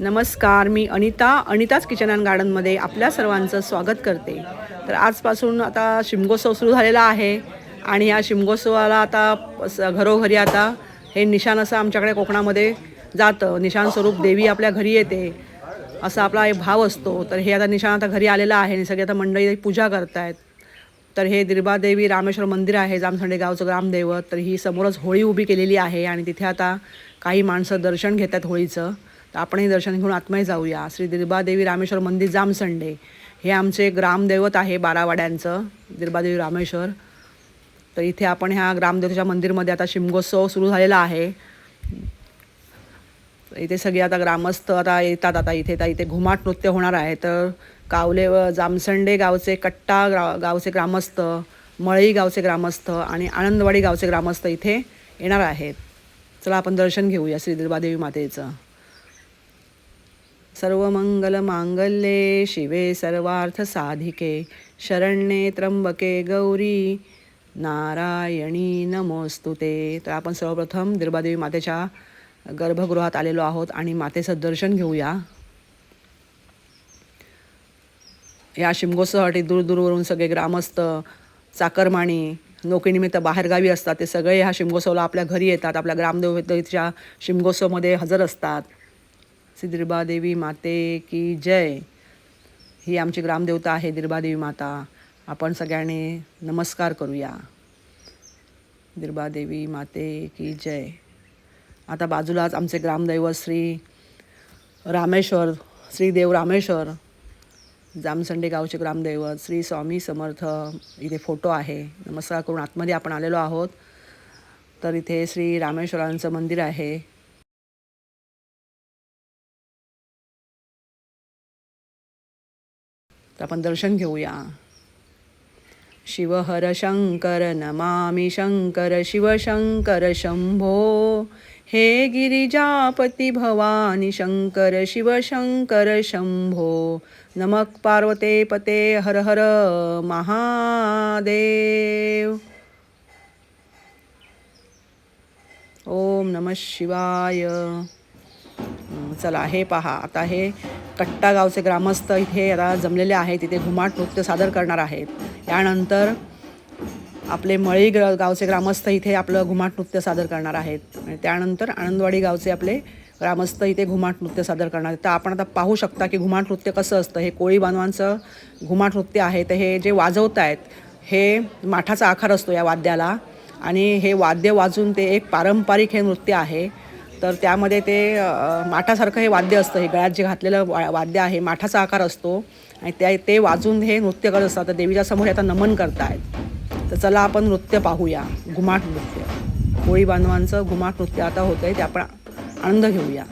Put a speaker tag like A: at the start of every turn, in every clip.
A: नमस्कार मी अनिता अनिताच किचन अँड गार्डनमध्ये आपल्या सर्वांचं स्वागत करते. तर आजपासून आता शिमगोत्सव सुरू झालेला आहे आणि या शिमगोत्सवाला आता स- घरोघरी आता हे निशाण असं आमच्याकडे कोकणामध्ये जातं. निशाण स्वरूप देवी आपल्या घरी येते. असा आपला एक भाव असतो. तर हे आता निशाण आता घरी आलेलं आहे. आणि सगळे आता मंडळी पूजा करतायत. तर हे दिर्बादेवी रामेश्वर मंदिर आहे जामसंडे गावचं ग्रामदैवत. तर ही समोरच होळी उभी केलेली आहे आणि तिथे आता काही माणसं दर्शन घेतात होळीचं. तर आपणही दर्शन घेऊन आत्मय जाऊया. श्री दिर्बादेवी रामेश्वर मंदिर जामसंडे हे आमचे ग्रामदैवत आहे बारावाड्यांचं दिर्बादेवी रामेश्वर. तर इथे आपण ह्या ग्रामदेवतेच्या मंदिरमध्ये आता शिमगोत्सव सुरू झालेला आहे. इथे सगळे आता ग्रामस्थ आता येतात आता इथे तर इथे घुमाट नृत्य होणार आहे. तर कावले व जामसंडे गावचे कट्टा ग्रा गावचे ग्रामस्थ मळई गावचे ग्रामस्थ आणि आनंदवाडी गावचे ग्रामस्थ इथे येणार आहेत. चला आपण दर्शन घेऊया श्री दुर्बादेवी मातेचं. सर्वमंगल मांगल्ये शिवे सर्वार्थ साधिके शरण्ये त्र्यंबके गौरी। नारायणी नमोस्तुते तर आपण सर्वप्रथम दीर्बादेवी मातेच्या गर्भगृहात आलेलो आहोत आणि मातेचं दर्शन घेऊया. या शिमगोत्सवासाठी दूरदूरवरून सगळे ग्रामस्थ चाकरमाणी नोकरीनिमित्त बाहेरगावी असतात. ते सगळे ह्या शिमगोत्सवला आपल्या घरी येतात. आपल्या ग्रामदेवतेच्या शिमगोत्सवमध्ये हजर असतात. श्री देवी माते की जय. ही आमची ग्रामदेवता आहे दिर्बादेवी माता. आपण सगळ्यांनी नमस्कार करूया. दिर्बादेवी माते की जय. आता बाजूलाच आमचे ग्रामदैवत श्री रामेश्वर श्री देव रामेश्वर जामसंडे गावचे ग्रामदैवत श्री स्वामी समर्थ इथे फोटो आहे. नमस्कार करून आतमध्ये आपण आलेलो आहोत. तर इथे श्री रामेश्वरांचं मंदिर आहे. तर आपण दर्शन घेऊया. शिवहर शंकर नमामि शंकर शिवशंकर शंभो. हे गिरिजापती भवानी शंकर शिवशंकर शंभो. नमक पार्वते पते हर हर महादेव. ओम नम शिवाय. चला हे पहा. आता हे कट्टा गावचे ग्रामस्थ इथे आता जमलेले आहेत. तिथे घुमाट नृत्य सादर करणार आहेत. त्यानंतर आपले मळी ग्र गावचे ग्रामस्थ इथे आपलं घुमाट नृत्य सादर करणार आहेत. त्यानंतर आनंदवाडी गावचे आपले ग्रामस्थ इथे घुमाट नृत्य सादर करणार आहेत. तर आपण आता पाहू शकता की घुमाट नृत्य कसं असतं. हे कोळी बांधवांचं घुमाट नृत्य आहे. तर हे जे वाजवत आहेत हे माठाचा आकार असतो या वाद्याला. आणि हे वाद्य वाजून ते एक पारंपरिक हे नृत्य आहे. तर त्यामध्ये ते माठासारखं हे वाद्य असतं. हे गळ्यात जे घातलेलं वा वाद्य आहे माठाचा आकार असतो. आणि त्या ते वाजून हे नृत्य करत असतात. तर देवीच्या समोर आता नमन करतायत. तर चला आपण नृत्य पाहूया. घुमाट नृत्य. कोळी बांधवांचं घुमाट नृत्य आता होतं आहे ते आपण आनंद घेऊया.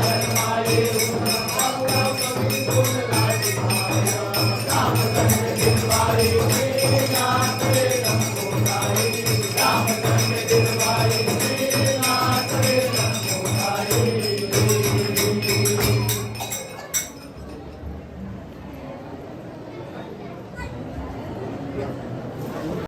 A: Thank you.